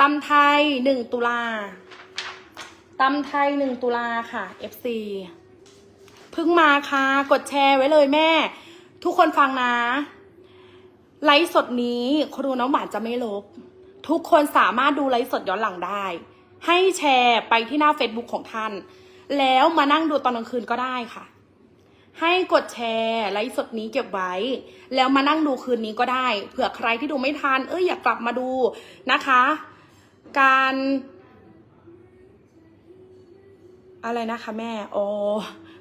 ตำไทยหนึ่งตุลาตำไทยหนึ่งตุลาค่ะ FC เพิ่งมาค่ะ กดแชร์ไว้เลยแม่ ทุกคนฟังนะ ไลฟ์สดนี้ครูน้องหวานจะไม่ลบ ทุกคนสามารถดูไลฟ์สดย้อนหลังได้ ให้แชร์ไปที่หน้า Facebook ของท่าน แล้วมานั่งดูตอนกลางคืนก็ได้ค่ะ ให้กดแชร์ไลฟ์สดนี้เก็บไว้ แล้วมานั่งดูคืนนี้ก็ได้ เผื่อใครที่ดูไม่ทัน เอ้ยอยากกลับมาดูนะคะ การอะไรนะคะแม่ โอ้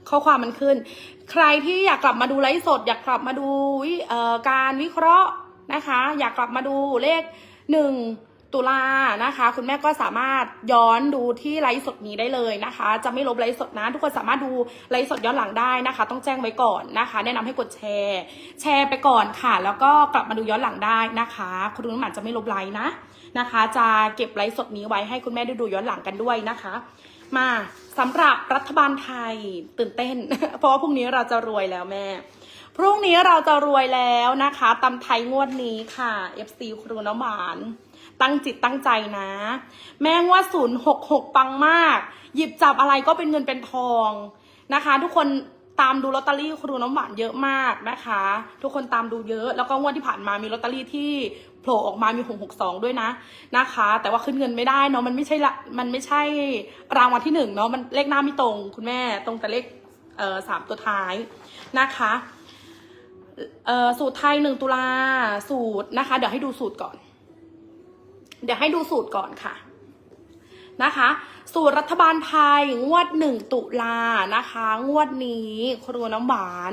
ข้อความมันขึ้น ใครที่อยากกลับมาดูไลฟ์สด อยากกลับมาดูวิเอ่อการวิเคราะห์นะคะ อยากกลับมาดูเลขหนึ่งตุลานะคะ คุณแม่ก็สามารถย้อนดูที่ไลฟ์สดนี้ได้เลยนะคะ จะไม่ลบไลฟ์สดนะทุกคนสามารถดูไลฟ์สดย้อนหลังได้นะคะ ต้องแจ้งไว้ก่อนนะคะ แนะนำให้กดแชร์ แชร์ไปก่อนค่ะ แล้วก็กลับมาดูย้อนหลังได้นะคะ คุณนุ่นหมันจะไม่ลบไลฟ์นะ นะคะ จะเก็บไลฟ์สดนี้ไว้ให้คุณแม่ได้ดูย้อนหลังกันด้วยนะคะ มาสำหรับรัฐบาลไทยตื่นเต้น เพราะว่าพรุ่งนี้เราจะรวยแล้วแม่ พรุ่งนี้เราจะรวยแล้วนะคะตำไทยงวดนี้ค่ะ FC ครูน้ำหวาน ตั้งจิตตั้งใจนะ แม่งว่าศูนย์หกหกปังมาก หยิบจับอะไรก็เป็นเงินเป็นทองนะคะ ทุกคน ตามดูลอตเตอรี่ครูน้ำหวานเยอะมากนะคะ ทุกคนตามดูเยอะ แล้วก็งวดที่ผ่านมามีลอตเตอรี่ที่โผล่ออกมามีหกหกสองด้วยนะนะคะ แต่ว่าขึ้นเงินไม่ได้เนาะมันไม่ใช่ละมันไม่ใช่รางวัลที่หนึ่งเนาะมันเลขหน้าไม่ตรง คุณแม่ตรงแต่เลขเอ่อสามตัวท้ายนะคะเอ่อสูตรไทยหนึ่งตุลาสูตรนะคะ เดี๋ยวให้ดูสูตรก่อน เดี๋ยวให้ดูสูตรก่อนค่ะ นะคะ สูตรรัฐบาลไทยงวดหนึ่งตุลานะคะ งวดนี้ครัวน้ำหวาน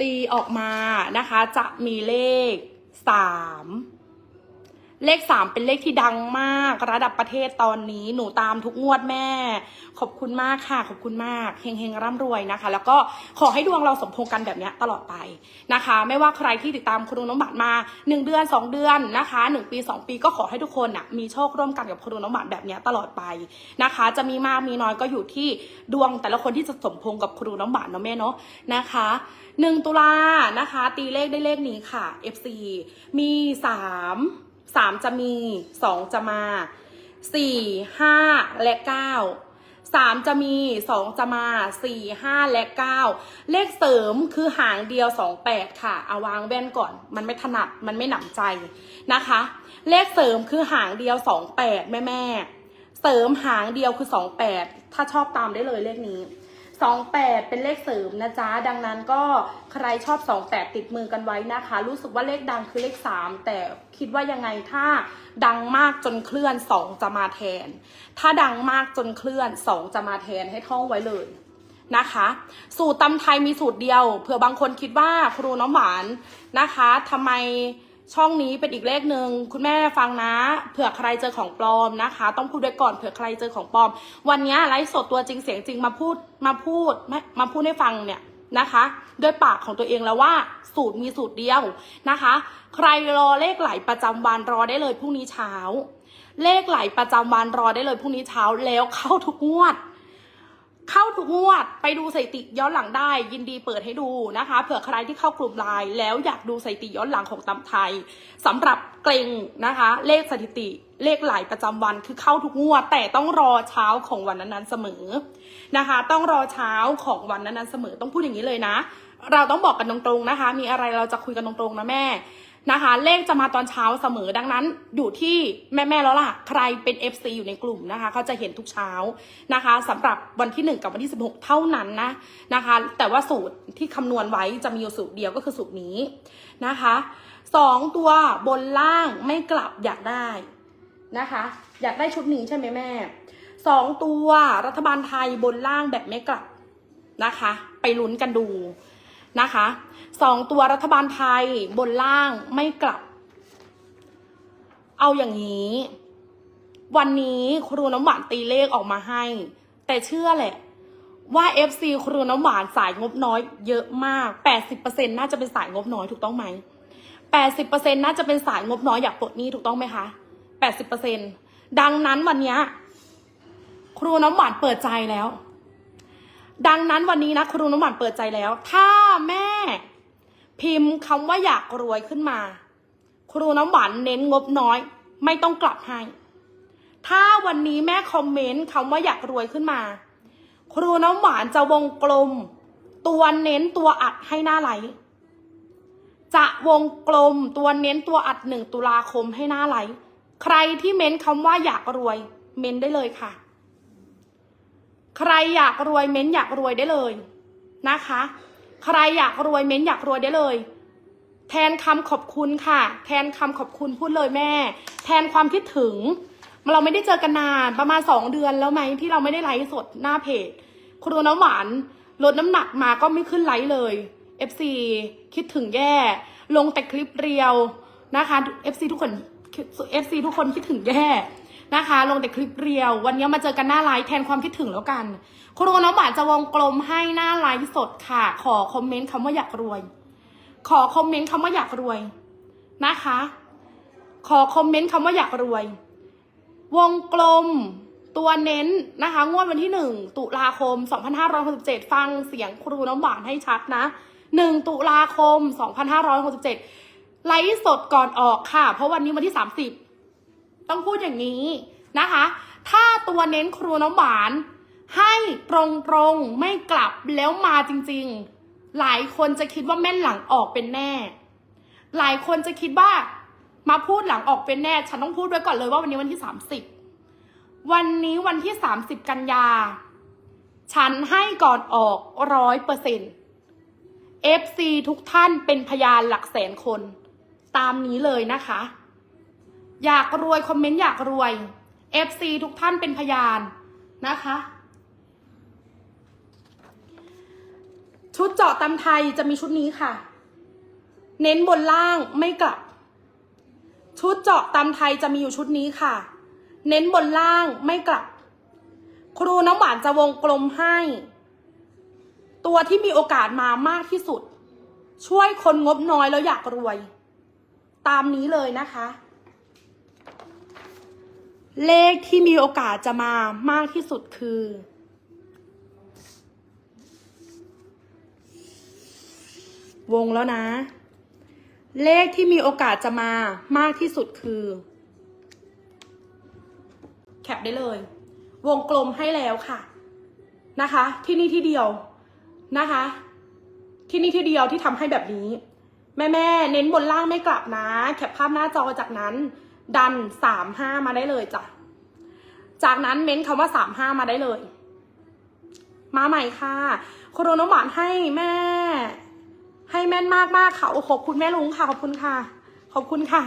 ตีออกมานะคะ จะมีเลขสาม เลขสามเป็นเลขที่ดังมาก ระดับประเทศตอนนี้หนูตามทุกงวดแม่ ขอบคุณมากค่ะ ขอบคุณมากเฮงเฮงร่ำรวยนะคะ แล้วก็ขอให้ดวงเราสมพงกันแบบนี้ตลอดไปนะคะ ไม่ว่าใครที่ติดตามครูน้องบัตรมา 1 เดือน 2 เดือนนะคะ1ปี 2 ปีก็ขอให้ทุกคนน่ะมีโชคร่วมกันกับครูน้องบัตรแบบนี้ตลอดไปนะคะ จะมีมากมีน้อยก็อยู่ที่ดวงแต่ละคนที่จะสมพงกับครูน้องบัตรเนาะแม่เนาะนะคะ1ตุลานะคะ ตีเลขได้เลขนี้ค่ะ FC มี 3 3จะมี2จะมา4 5และ9สามจะมีสองจะมาสี่ห้าและเก้าเลขเสริมคือหางเดียวสองแปดค่ะเอาวางแว่นก่อน มันไม่ถนัดมันไม่หนำใจนะคะ เลขเสริมคือหางเดียวสองแปดแม่แม่เสริมหางเดียวคือสองแปดถ้าชอบตามได้เลยเลขนี้ สองแปดเป็นเลขเสริมนะจ๊ะ ดังนั้นก็ใครชอบสองแปดติดมือกันไว้นะคะ รู้สึกว่าเลขดังคือเลขสามแต่คิดว่ายังไงถ้าดังมากจนเคลื่อนสองจะมาแทน ถ้าดังมากจนเคลื่อนสองจะมาแทนให้ท่องไว้เลยนะคะ สูตรตำไทยมีสูตรเดียว เผื่อบางคนคิดว่าครูน้ำหวานนะคะทำไม ช่องนี้เป็นอีกเลขหนึ่งคุณแม่ฟังนะ เผื่อใครเจอของปลอมนะคะ ต้องพูดไว้ก่อนเผื่อใครเจอของปลอม วันนี้ไลฟ์สดตัวจริงเสียงจริงมาพูดมาพูดมามาพูดให้ฟังเนี่ยนะคะด้วยปากของตัวเองแล้วว่าสูตรมีสูตรเดียวนะคะ ใครรอเลขไหลประจำวันรอได้เลยพรุ่งนี้เช้า เลขไหลประจำวันรอได้เลยพรุ่งนี้เช้าแล้วเข้าทุกงวด เข้าทุกงวดไปดูสถิติย้อนหลังได้ ยินดีเปิดให้ดูนะคะ เผื่อใครที่เข้ากลุ่มไลน์แล้วอยากดูสถิติย้อนหลังของตำไทยสำหรับเกรงนะคะ เลขสถิติเลขหลายประจำวันคือเข้าทุกงวด แต่ต้องรอเช้าของวันนั้นๆเสมอนะคะ ต้องรอเช้าของวันนั้นๆเสมอต้องพูดอย่างนี้เลยนะ เราต้องบอกกันตรงๆนะคะ มีอะไรเราจะคุยกันตรงๆนะแม่ นะคะ เลขจะมาตอนเช้าเสมอดังนั้นอยู่ที่แม่ๆแล้วล่ะ ใครเป็น FC อยู่ในกลุ่มนะคะเขาจะเห็นทุกเช้านะคะสำหรับวันที่ 1 กับวันที่ 16 เท่านั้นนะนะคะ แต่ว่าสูตรที่คำนวณไว้จะมีอยู่สูตรเดียวก็คือสูตรนี้นะคะสองตัวบนล่างไม่กลับอยากได้นะคะ อยากได้ชุดนี้ใช่ไหมแม่สองตัวรัฐบาลไทยบนล่างแบบไม่กลับนะคะ ไปลุ้นกันดู นะคะสองตัวรัฐบาลไทยบนล่างไม่กลับ เอาอย่างนี้ วันนี้ครูน้ำหวานตีเลขออกมาให้ แต่เชื่อแหละ ว่า FC ครูน้ำหวานสายงบน้อยเยอะมาก 80%น่าจะเป็นสายงบน้อยถูกต้องไหม 80%น่าจะเป็นสายงบน้อยอยากปลดหนี้ถูกต้องไหมคะ 80%ดังนั้นวันนี้ครูน้ำหวานเปิดใจแล้ว ดังนั้นวันนี้นะครูน้ำหวานเปิดใจแล้ว ถ้า แม่ พิมพ์คำว่าอยากรวยขึ้นมา ครูน้ำหวานเน้นงบน้อย ไม่ต้องกลับให้ ถ้าวันนี้แม่คอมเมนต์คำว่าอยากรวยขึ้นมา ครูน้ำหวานจะวงกลม ตัวเน้นตัวอัดให้หน้าไหล จะวงกลมตัวเน้นตัวอัดหนึ่งตุลาคมให้หน้าไหล ใครที่เม้นคำว่าอยากรวย เม้นได้เลยค่ะ ใครอยากรวยเม้นอยากรวยได้เลยนะคะ ใครอยากรวยเม้นอยากรวยได้เลย แทนคำขอบคุณค่ะ แทนคำขอบคุณพูดเลยแม่ แทนความคิดถึง เราไม่ได้เจอกันนานประมาณสองเดือนแล้วไหมที่เราไม่ได้ไลฟ์สดหน้าเพจ ครูน้ำหวานลดน้ำหนักมาก็ไม่ขึ้นไลฟ์เลย FC คิดถึงแย่ ลงแต่คลิปเรียวนะคะ FC ทุกคน FC ทุกคนคิดถึงแย่ นะคะ ลงแต่คลิปเรียว วันนี้มาเจอกันหน้าไลฟ์แทนความคิดถึงแล้วกัน ครูน้ำหวานจะวงกลมให้หน้าไลฟ์สดค่ะ ขอคอมเมนต์คำว่าอยากรวย ขอคอมเมนต์คำว่าอยากรวยนะคะ ขอคอมเมนต์คำว่าอยากรวย วงกลมตัวเน้นนะคะ งวดวันที่หนึ่งตุลาคม 2567 ฟังเสียงครูน้ำหวานให้ชัดนะ 1 ตุลาคม 2567 ไลฟ์สดก่อนออกค่ะ เพราะวันนี้วันที่ 30 ต้องพูดอย่างนี้นะคะ ถ้าตัวเน้นครูน้ำหวาน ให้ตรงๆไม่กลับแล้วมาจริงๆ หลายคนจะคิดว่าแม่นหลังออกเป็นแน่ หลายคนจะคิดว่ามาพูดหลังออกเป็นแน่ ฉันต้องพูดไว้ก่อนเลยว่าวันนี้วันที่ 30 วันนี้วันที่ 30 กันยา ฉันให้ก่อนออกร้อยเปอร์เซ็นต์ FC ทุกท่านเป็นพยานหลักแสนคน ตามนี้เลยนะคะ อยากรวยคอมเมนต์อยากรวย FC ทุกท่านเป็นพยานนะคะ ชุดเจาะตำไทยจะมีชุดนี้ค่ะ เน้นบนล่างไม่กลับ ชุดเจาะตำไทยจะมีอยู่ชุดนี้ค่ะ เน้นบนล่างไม่กลับ ครูน้ำหวานจะวงกลมให้ ตัวที่มีโอกาสมามากที่สุด ช่วยคนงบน้อยแล้วอยากรวย ตามนี้เลยนะคะ เลขที่มีโอกาสจะมามากที่สุดคือ วงแล้วนะ เลขที่มีโอกาสจะมามากที่สุดคือ แคปได้เลย วงกลมให้แล้วค่ะ นะคะ ที่นี่ที่เดียวนะคะ ที่นี่ที่เดียวที่ทำให้แบบนี้ แม่แม่เน้นบนล่างไม่กลับนะ แคปภาพหน้าจอจากนั้น ดันสามห้ามาได้เลยจ้ะ จากนั้นเม้นคำว่าสามห้ามาได้เลย มาใหม่ค่ะโคโรนาหวานให้แม่ ให้แม่นมากมากค่ะโอ้ขอบคุณแม่ลุงค่ะ ขอบคุณค่ะ ขอบคุณค่ะ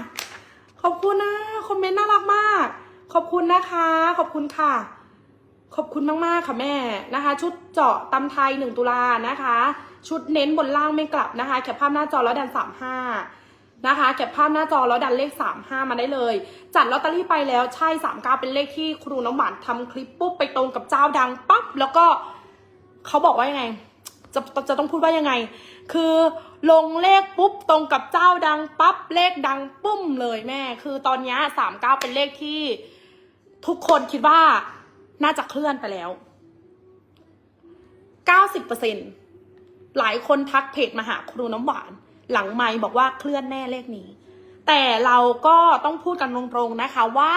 ขอบคุณนะคอมเมนต์น่ารักมาก ขอบคุณนะคะ ขอบคุณค่ะ ขอบคุณมากๆค่ะแม่นะคะ ชุดเจาะตำไทยหนึ่งตุลานะคะ ชุดเน้นบนล่างไม่กลับนะคะแคปภาพหน้าจอแล้วดันสามห้า นะคะแคปภาพหน้าจอแล้วดันเลขสามาได้เลย จัดลอตเตอรี่ไปแล้วใช่สามเป็นเลขที่ครูน้ำหวานทำคลิปปุ๊บไปตรงกับเจ้าดังปั๊บแล้วก็เขาบอกว่ายังไง จะจะต้องพูดว่ายังไง คือลงเลขปุ๊บตรงกับเจ้าดังปั๊บเลขดังปุ้มเลยแม่ คือตอนนี้สามเก้าเป็นเลขที่ ทุกคนคิดว่าน่าจะเคลื่อนไปแล้ว90%หลายคนทักเพจมาหาครูน้ำหวาน หลังไมค์บอกว่าเคลื่อนแน่เลขนี้ แต่เราก็ต้องพูดกันตรงๆนะคะว่า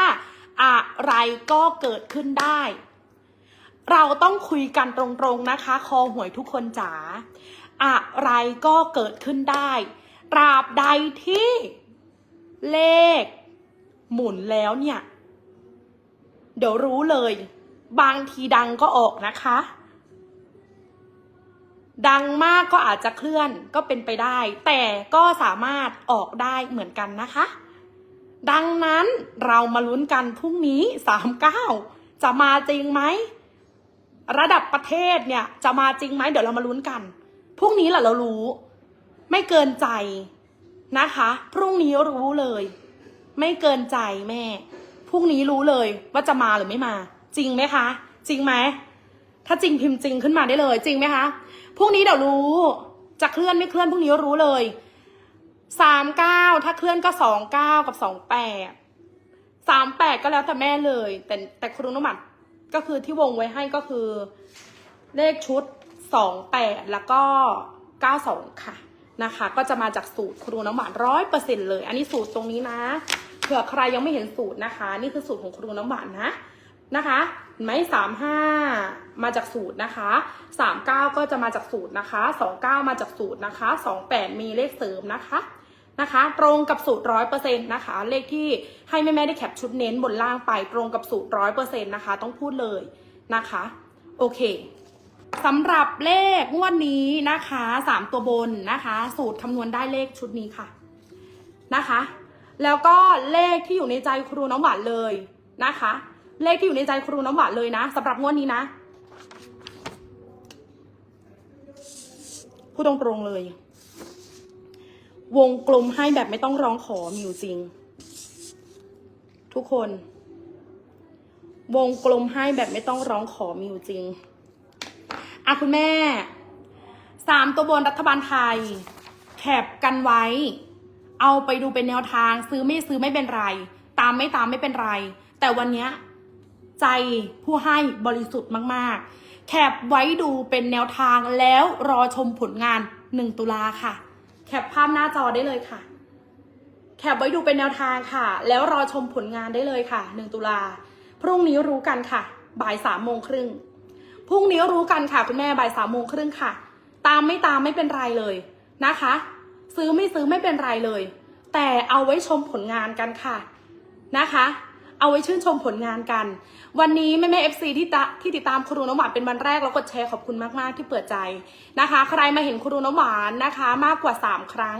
อะไรก็เกิดขึ้นได้ เราต้องคุยกันตรงๆนะคะ คอหวยทุกคนจ๋าอะไรก็เกิดขึ้นได้ตราบใดที่เลข หมุนแล้วเนี่ย เดี๋ยวรู้เลย บางทีดังก็ออกนะคะ ดังมากก็อาจจะเคลื่อนก็เป็นไปได้ แต่ก็สามารถออกได้เหมือนกันนะคะ ดังนั้นเรามาลุ้นกันพรุ่งนี้สามเก้าจะมาจริงไหม ระดับประเทศเนี่ยจะมาจริงไหมเดี๋ยวเรามาลุ้นกัน พรุ่งนี้แหละเรารู้ ไม่เกินใจนะคะ พรุ่งนี้รู้เลย ไม่เกินใจแม่ พรุ่งนี้รู้เลยว่าจะมาหรือไม่มา จริงไหมคะ จริงไหม ถ้าจริงพิมพ์จริงขึ้นมาได้เลย จริงไหมคะพรุ่งนี้เดี๋ยวรู้จะเคลื่อนไม่เคลื่อนพรุ่งนี้รู้เลยสามเก้าถ้าเคลื่อนก็สองเก้ากับสองแปดสามแปดก็แล้วแต่แม่เลย แต่แต่ครูน้ำหมันก็คือที่วงไว้ให้ก็คือ เลขชุดสองแปดแล้วก็เก้าสองค่ะนะคะ ก็จะมาจากสูตรครูน้ำหวานร้อยเปอร์เซ็นเลย อันนี้สูตรตรงนี้นะคผื่อใครยังไม่เห็นสูตรนะคะ นี่คือสูตรของครูน้ำหวานนะนะคะ ไหมสามห้ามาจากสูตรนะคะสามเก้าก็จะมาจากสูตรนะคะสองเก้ามาจากสูตรนะคะสองแปดมีเลขเสริมนะคะนะคะ ตรงกับสูตรร้อยเปอร์เซ็นต์นะคะ เลขที่ให้แม่แม่ได้แคปชุดเน้นบนล่างไปตรงกับสูตรร้อยเปอร์เซ็นต์นะคะ ต้องพูดเลยนะคะ โอเคสำหรับเลขงวดนี้นะคะสามตัวบนนะคะ สูตรคำนวณได้เลขชุดนี้ค่ะนะคะ แล้วก็เลขที่อยู่ในใจครูน้ำหวานเลยนะคะ เลขที่อยู่ในใจครูน้ำหวานเลยนะสำหรับงวดนี้นะพูดตรงๆเลย วงกลมให้แบบไม่ต้องร้องขอมีอยู่จริง ทุกคน วงกลมให้แบบไม่ต้องร้องขอมีอยู่จริงอะคุณแม่สามตัวบนรัฐบาลไทย แคบกันไว้ เอาไปดูเป็นแนวทางซื้อไม่ซื้อไม่เป็นไร ตามไม่ตามไม่เป็นไร แต่วันเนี้ย ใจผู้ให้บริสุทธิ์มากๆ แคบไว้ดูเป็นแนวทางแล้วรอชมผลงาน 1 ตุลาค่ะ แคปภาพหน้าจอได้เลยค่ะ แคปไว้ดูเป็นแนวทางค่ะ แล้วรอชมผลงานได้เลยค่ะ 1 ตุลา พรุ่งนี้รู้กันค่ะ บ่ายสามโมงครึ่งพรุ่งนี้รู้กันค่ะคุณแม่บ่ายสามโมงครึ่งค่ะ ตามไม่ตามไม่เป็นไรเลยนะคะ ซื้อไม่ซื้อไม่เป็นไรเลย แต่เอาไว้ชมผลงานกันค่ะนะคะ เอาไว้ชื่นชมผลงานกัน วันนี้แม่แม่เอฟซีที่ตะที่ติดตามครูน้ำหวานเป็นวันแรกแล้วกดแชร์ขอบคุณมากๆที่เปิดใจนะคะ ใครมาเห็นครูน้ำหวานนะคะ มากกว่า 3 ครั้ง